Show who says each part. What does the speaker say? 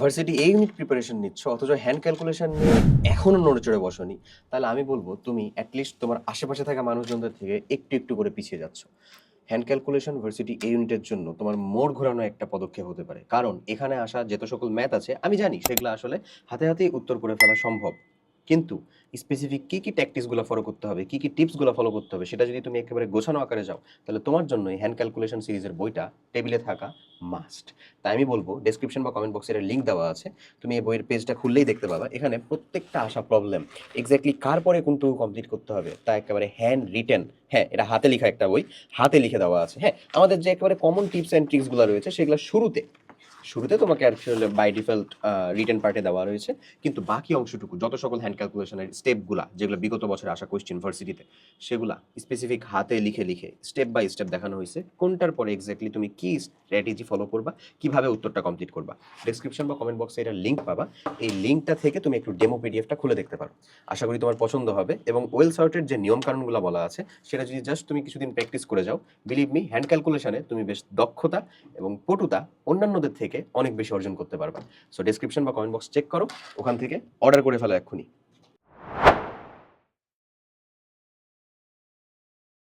Speaker 1: Varsity এই unit preparation নিচ্ছ, অথচ হ্যান্ড ক্যালকুলেশন নিয়ে এখনও নড়েচড়ে বসনি। তাহলে আমি বলব, তুমি অ্যাটলিস্ট তোমার আশেপাশে থাকা মানুষজনদের থেকে একটু একটু করে পিছিয়ে যাচ্ছ। হ্যান্ড ক্যালকুলেশন ভার্সিটি এই ইউনিটের জন্য তোমার মোড় ঘোরানো একটা পদক্ষেপ হতে পারে। কারণ এখানে আসা যত সকল ম্যাথ আছে, আমি জানি সেগুলো আসলে হাতে হাতেই উত্তর করে ফেলা সম্ভব। কিন্তু স্পেসিফিক কী কী ট্যাকটিক্সগুলো ফলো করতে হবে, কী কী টিপসগুলো ফলো করতে হবে, সেটা যদি তুমি একেবারে গোছানো আকারে যাও, তাহলে তোমার জন্য এই হ্যান্ড ক্যালকুলেশন সিরিজের বইটা টেবিলে থাকা মাস্ট তাই আমি বলব ডেসক্রিপশন বা কমেন্ট বক্সের লিঙ্ক দেওয়া আছে, তুমি এই বইয়ের পেজটা খুললেই দেখতে পাবা, এখানে প্রত্যেকটা আসা প্রবলেম এক্স্যাক্টলি কার পরে কোনটুকু কমপ্লিট করতে হবে, তা একেবারে হ্যান্ড রিটেন হ্যাঁ এটা হাতে লেখা একটা বই, হাতে লিখে দেওয়া আছে হ্যাঁ আমাদের যে একেবারে কমন টিপস অ্যান্ড ট্রিক্সগুলো রয়েছে, সেগুলো শুরুতে শুরুতে তোমাকে অ্যাকচুয়ালি বাই ডিফল্ট রিটেন পার্টে দেওয়া রয়েছে। কিন্তু বাকি অংশটুকু, যত সকল হ্যান্ড ক্যালকুলেশনের স্টেপগুলা যেগুলো বিগত বছরে আসা কোয়েশ্চেন ভার্সিটিতে সেগুলা স্পেসিফিক হাতে লিখে লিখে স্টেপ বাই স্টেপ দেখানো হয়েছে। কোনটার পরে এক্স্যাক্টলি তুমি কি স্ট্র্যাটেজি ফলো করবা, কীভাবে উত্তরটা কমপ্লিট করবা ডেসক্রিপশন বা কমেন্ট বক্সে এটা লিঙ্ক পাবা। এই লিঙ্কটা থেকে তুমি একটু ডেমো পিডিএফটা খুলে দেখতে পারো। আশা করি তোমার পছন্দ হবে এবং ওয়েল সার্টের যে নিয়ম কানুনগুলো বলা আছে, সেটা যদি জাস্ট তুমি কিছুদিন প্র্যাকটিস করে যাও বিলিভ মি হ্যান্ড ক্যালকুলেশনে তুমি বেশ দক্ষতা এবং পটুতা অন্যান্যদের থেকে অনেক বেশি অর্জন করতে পারবা। সো ডেসক্রিপশন বা কমেন্ট বক্স চেক করো, ওখান থেকে অর্ডার করে ফেলো এক্ষুনি।